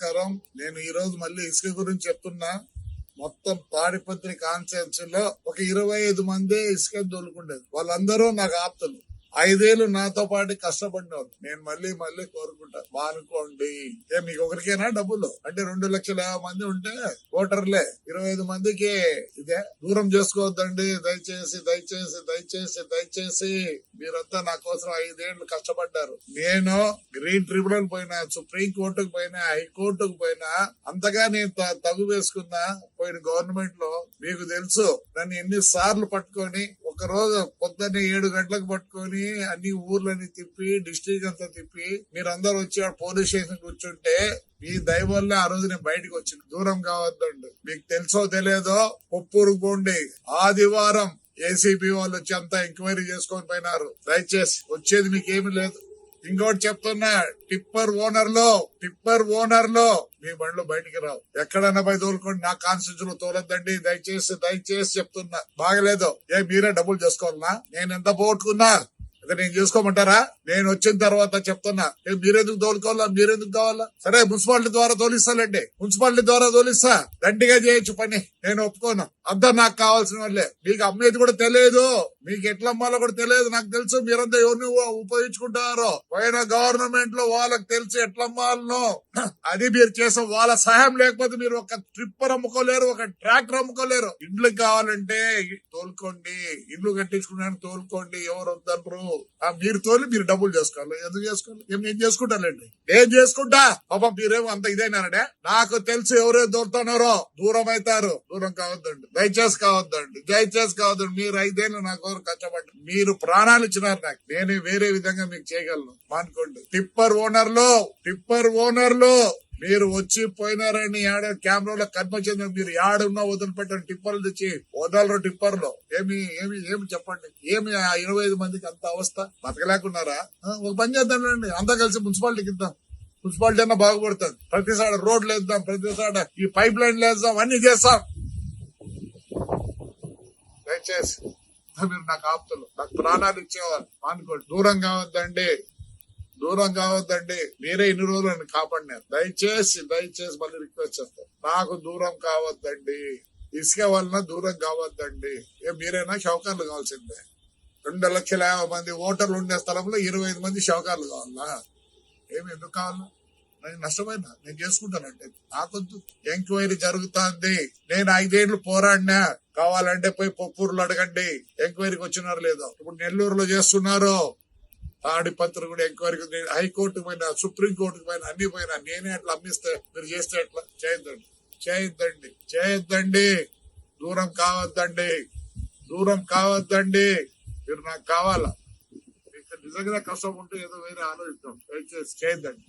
నమస్కారం. నేను ఈ రోజు మళ్ళీ ఇసుక గురించి చెప్తున్నా. మొత్తం తాడిపత్రి కాన్స్టిట్యున్సీ లో ఒక ఇరవై ఐదు మంది ఇసుక దొరుకుండేది వాళ్ళందరూ నాకు ఆప్తలు. ఐదేళ్ళు నాతో పాటు కష్టపడినవారు నేను మళ్ళీ మళ్ళీ కోరుకుంటా మానుకోండి ఏ మీకు ఒకరికేనా డబ్బులు? అంటే రెండు లక్షల యాభై మంది ఉంటే ఓటర్లే. ఇరవై ఐదు మందికి. ఇదే దూరం చేసుకోవద్దండి. దయచేసి దయచేసి దయచేసి దయచేసి. మీరంతా నా కోసం ఐదేళ్ళు కష్టపడ్డారు. నేను గ్రీన్ ట్రిబ్యునల్ పోయినా సుప్రీం కోర్టుకు పోయినా హైకోర్టుకు పోయినా అంతగా నేను త- తగు వేసుకున్నా పోయిన గవర్నమెంట్లో మీకు తెలుసు. నన్ను ఎన్ని సార్లు పట్టుకొని రోజు పొద్దున్నే ఏడు గంటలకు పట్టుకొని అన్ని ఊర్లని తిప్పి డిస్ట్రిక్ట్ అంతా తిప్పి మీరందరూ వచ్చి పోలీస్ స్టేషన్ కూర్చుంటే మీ దయ వల్ల ఆ రోజు నేను బయటకు వచ్చిన. దూరం కావద్దండి. మీకు తెలుసో తెలియదో పొప్పూరు పోండి ఆదివారం ఏసీబీ వాళ్ళు వచ్చి అంతా ఎంక్వైరీ చేసుకొని పోయినారు. దయచేసి వచ్చేది మీకేమీ లేదు. ఇంకోటి చెప్తున్నా టిప్పర్ ఓనర్లో టిప్పర్ ఓనర్లో మీ బండ్లు బయటికి రావు. ఎక్కడైనా పోయి తోలుకోండి నా కాన్స్టిట్యూషన్ తోలద్దండి తోలొద్దండి దయచేసి దయచేసి చెప్తున్నా. బాగలేదు. ఏ మీరే డబ్బులు చేసుకోవాలనా? నేను ఎంత పోగొట్టుకున్నా ఇక నేను చేసుకోమంటారా? నేను వచ్చిన తర్వాత చెప్తున్నా. మీరెందుకు తోలుకోవాలా? మీరెందుకు కావాలా? సరే మున్సిపాలిటీ ద్వారా తోలిస్తానండి మున్సిపాలిటీ ద్వారా తోలిస్తా. దండిగా చేయొచ్చు పని. నేను ఒప్పుకోను. అంతా నాకు కావాల్సిన వాళ్ళే. మీకు అమ్మేది కూడా తెలియదు. మీకు ఎట్లా అమ్మాలో కూడా తెలియదు. నాకు తెలుసు మీరంతా ఎవరిని ఉపయోగించుకుంటారో. పైన గవర్నమెంట్లో వాళ్ళకి తెలుసు ఎట్లా అమ్మాలనో. అది మీరు చేసే వాళ్ళ సహాయం లేకపోతే మీరు ఒక ట్రిప్పర్ అమ్ముకోలేరు ఒక ట్రాక్టర్ అమ్ముకోలేరు ఇండ్లు కావాలంటే తోలుకోండి. ఇల్లు కట్టించుకున్నాను తోలుకోండి. ఎవరు వద్దరు మీరు తోలి మీరు డబ్బులు చేసుకోవాలి. ఎందుకు చేసుకోవాలి? ఏం నేను చేసుకుంటానండి నేను చేసుకుంటా. పాపం మీరేమో అంత ఇదేనానడే నాకు తెలుసు ఎవరే దొరుకుతున్నారో. దూరం అవుతారు. దూరం కావద్దండి. దయచేసి కావద్దండి. దయచేసి కావద్దండి. మీరు ఐదేళ్ళు నా కోసం కష్టపడ్డారు. మీరు ప్రాణాలు ఇచ్చినారు నాకు. నేను వేరే విధంగా మీకు చేయగలను. అనుకోండి టిప్పర్ ఓనర్లో టిప్పర్ ఓనర్లో మీరు వచ్చి పోయినారని ఆడ కెమెరాలో కనిపించింది మీరు ఆడున్నా వదిలిపెట్టండి. టిప్పర్లు తెచ్చి వదలరు టిప్పర్లో. ఏమి ఏమి ఏమి చెప్పండి? ఏమి ఆ ఇరవై ఐదు మందికి అంత అవస్థ? బతకలేకున్నారా? ఒక పని చేద్దాంలేండి అంతా కలిసి మున్సిపాలిటీకి ఇద్దాం. మున్సిపాలిటీ అన్నా బాగుపడుతుంది. ప్రతిసాడ రోడ్లు వేద్దాం ప్రతిసాడ ఈ పైప్ లైన్లు వేద్దాం అన్ని చేస్తాం. దయచేసి మీరు నాకు ఆప్తులు. నాకు ప్రాణాలు ఇచ్చేవారు అనుకోండి దూరంగా వద్దండి దూరం కావద్దండి. మీరే ఇన్ని రోజులు నన్ను కాపాడినారు. దయచేసి దయచేసి మళ్ళీ రిక్వెస్ట్ చేస్తాను. నాకు దూరం కావద్దండి. ఇసుక వలన దూరం కావద్దండి. ఏ మీరైనా షౌకార్లు కావాల్సిందే. రెండు లక్షల యాభై మంది ఓటర్లు ఉండే స్థలంలో ఇరవై ఐదు మంది షౌకార్లు కావాలా? ఏమి ఎందుకు కావాలా? నేను నష్టమైన? నేను చేసుకుంటానంటే నాకొద్దు. ఎంక్వైరీ జరుగుతుంది. నేను ఐదేళ్ళు పోరాడినా. కావాలంటే పోయి పొప్పూరులో అడగండి. ఎంక్వైరీకి వచ్చినారు లేదో. ఇప్పుడు నెల్లూరులో చేస్తున్నారు. తాడిపత్రి కూడా ఎంక్వైరీకి నేను హైకోర్టు పైన సుప్రీం పైన అన్ని పోయినా నేనే అట్లా అమ్మిస్తే మీరు చేస్తే అట్లా చేయొద్దండి చేయొద్దండి చేయొద్దండి దూరం కావద్దండి. దూరం కావద్దండి. మీరు నాకు కావాలా? మీకు నిజంగా కష్టం ఉంటే ఏదో వేరే ఆలోచిస్తాం దయచేసి చేయొద్దండి